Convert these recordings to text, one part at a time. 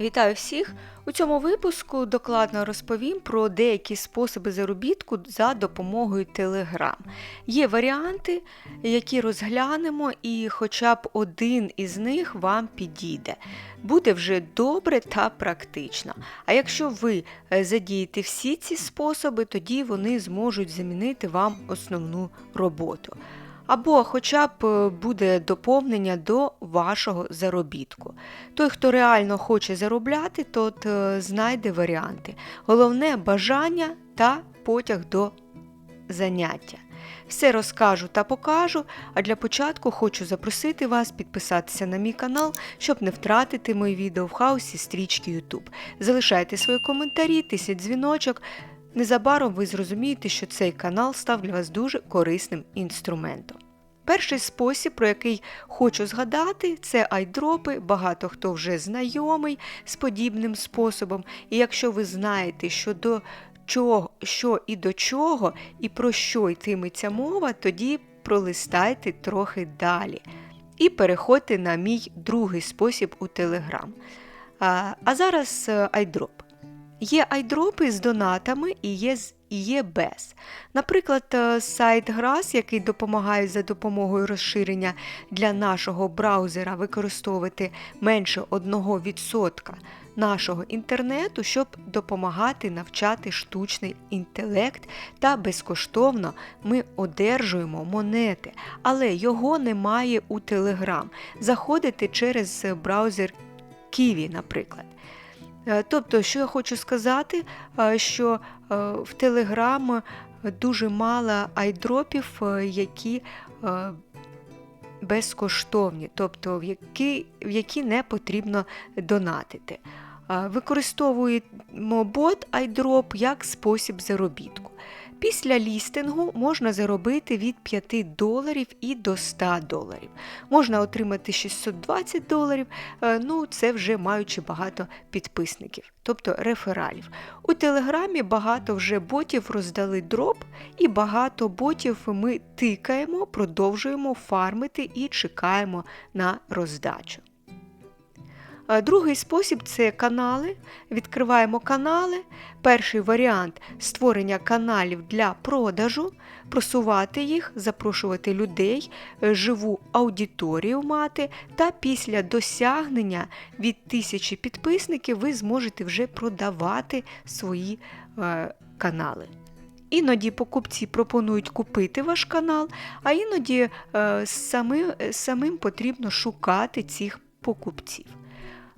Вітаю всіх! У цьому випуску докладно розповім про деякі способи заробітку за допомогою Telegram. Є варіанти, які розглянемо, і хоча б один із них вам підійде. Буде вже добре та практично. А якщо ви е, задієте всі ці способи, тоді вони зможуть замінити вам основну роботу або хоча б е, буде доповнення до вашого заробітку. Той, хто реально хоче заробляти, тот е, знайде варіанти. Головне бажання та потяг до заняття. Все розкажу та покажу, а для початку хочу запросити вас підписатися на мій канал, щоб не втратити мої відео в хаосі стрічки YouTube. Залишайте свої коментарі, тисять дзвіночок. Незабаром ви зрозумієте, що цей канал став для вас дуже корисним інструментом. Перший спосіб, про який хочу згадати, це айдропи. Багато хто вже знайомий з подібним способом. І якщо ви знаєте, що до чого, що і до чого, і про що йтиметься мова, тоді пролистайте трохи далі. І переходьте на мій другий спосіб у. А, а зараз е, айдроп. Є айдропи з донатами і є і є без. Наприклад, е, сайт Грас, який допомагає за допомогою розширення для нашого браузера використовувати менше 1% нашого інтернету, щоб допомагати навчати штучний інтелект, та безкоштовно ми одержуємо монети, але його немає у Telegram. Заходите через браузер Kiwi, наприклад. Е, тобто, що я хочу сказати, е, що е, в Телеграм дуже мало айдропів, які безкоштовні, тобто в які, в які не потрібно донатити. Використовуємо бот айдроп як спосіб заробітку. Після лістингу можна заробити від 5 доларів і до 100 доларів. Можна отримати 620 доларів, е, ну це вже маючи багато підписників, тобто рефералів. У Телеграмі багато вже ботів роздали дроп, і багато ботів ми тикаємо, продовжуємо фармити і чекаємо на роздачу. Другий спосіб це канали. Відкриваємо канали. Перший варіант створення каналів для продажу, просувати їх, запрошувати людей, е, живу аудиторію мати, та після досягнення від тисячі підписників ви зможете вже продавати свої е, канали. Іноді покупці пропонують купити ваш канал, а іноді е, самим, самим потрібно шукати цих покупців.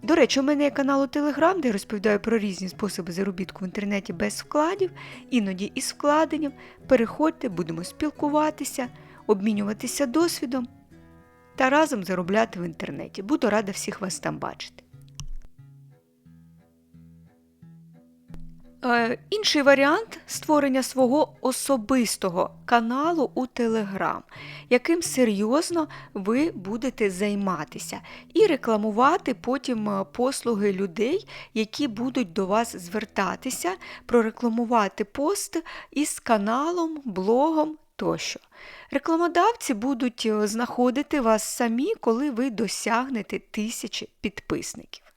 До речі, у мене є канал у Телеграм, де я розповідаю про різні способи заробітку в інтернеті без вкладів, іноді із вкладенням. Переходьте, будемо спілкуватися, обмінюватися досвідом та разом заробляти в інтернеті. Буду рада всіх вас там бачити. Інший варіант створення свого особистого каналу у Телеграм, яким серйозно ви будете займатися, і рекламувати потім е, послуги людей, які будуть до вас звертатися, прорекламувати пост із каналом, блогом тощо. Рекламодавці будуть е, знаходити вас самі, коли ви досягнете тисячі підписників.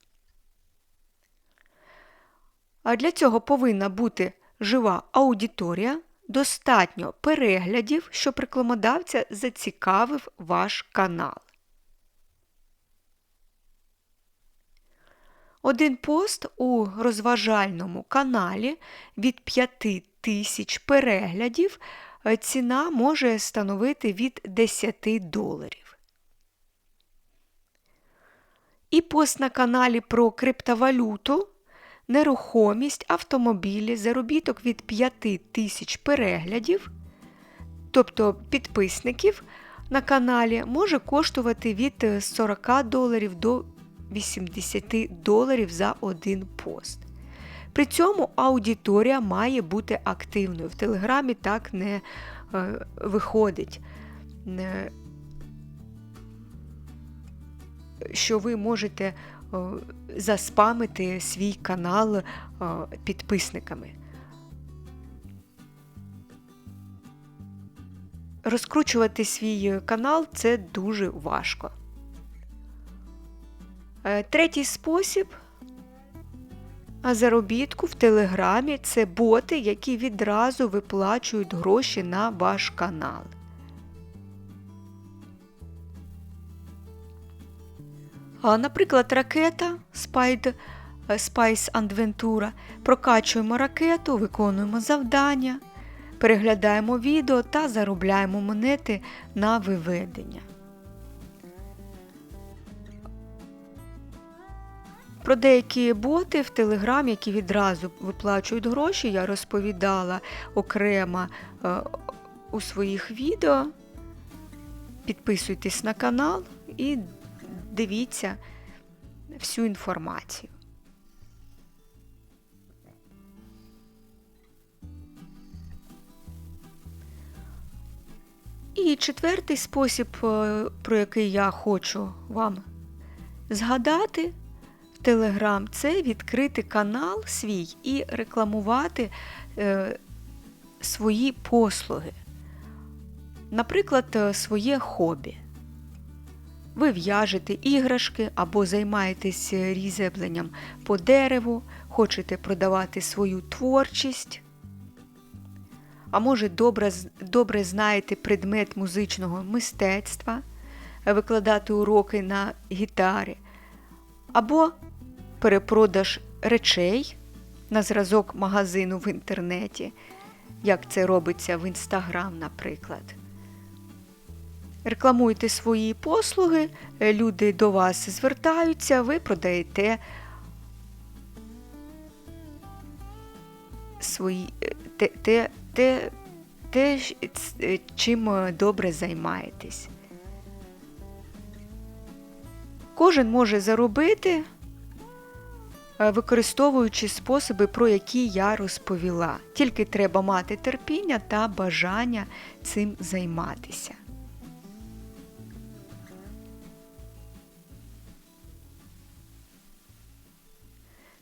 А для цього повинна бути жива аудиторія, достатньо переглядів, щоб рекламодавця зацікавив ваш канал. Один пост у розважальному каналі від 5 тисяч переглядів е, ціна може становити від 10 доларів. І пост на каналі про криптовалюту нерухомість, автомобілі, заробіток від 5 тисяч переглядів, тобто підписників на каналі, може коштувати від 40 доларів до 80 доларів за один пост. При цьому аудиторія має бути активною. В Телеграмі так не е, виходить. Е, що ви можете заспамити свій канал підписниками. Розкручувати свій канал це дуже важко. Е, третій спосіб заробітку в Телеграмі це боти, які відразу виплачують гроші на ваш канал. Наприклад, ракета е, Spice Adventura. Прокачуємо ракету, виконуємо завдання, переглядаємо відео та заробляємо монети на виведення. Про деякі боти в Телеграм, які відразу виплачують гроші, я розповідала окремо е, у своїх відео. Підписуйтесь на канал і дивіться всю інформацію. І четвертий спосіб, е, про який я хочу вам згадати в Телеграм, це відкрити канал свій і рекламувати е, свої послуги. Наприклад, е, своє хобі. Ви в'яжете іграшки або займаєтесь різебленням по дереву, хочете продавати свою творчість. А може, добре, добре знаєте предмет музичного мистецтва, викладати уроки на гітарі, або перепродаж речей на зразок магазину в інтернеті, як це робиться в Інстаграм, наприклад. Рекламуйте свої послуги, е, люди до вас звертаються, ви продаєте свої е, те, те, те, те, е, чим добре займаєтесь. Кожен може заробити, використовуючи способи, про які я розповіла. Тільки треба мати терпіння та бажання цим займатися.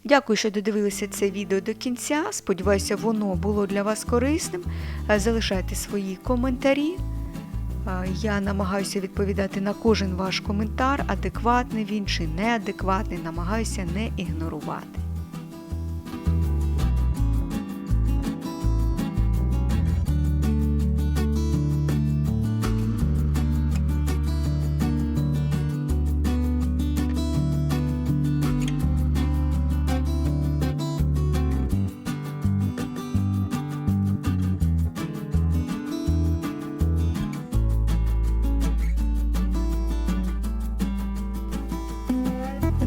Дякую, що додивилися це відео до кінця. Сподіваюся, воно було для вас корисним. Е, Залишайте свої коментарі. Е, Я намагаюся відповідати на кожен ваш коментар, адекватний він чи неадекватний, намагаюся не ігнорувати.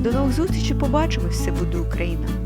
До нових зустрічей, побачимось, все буде Україна!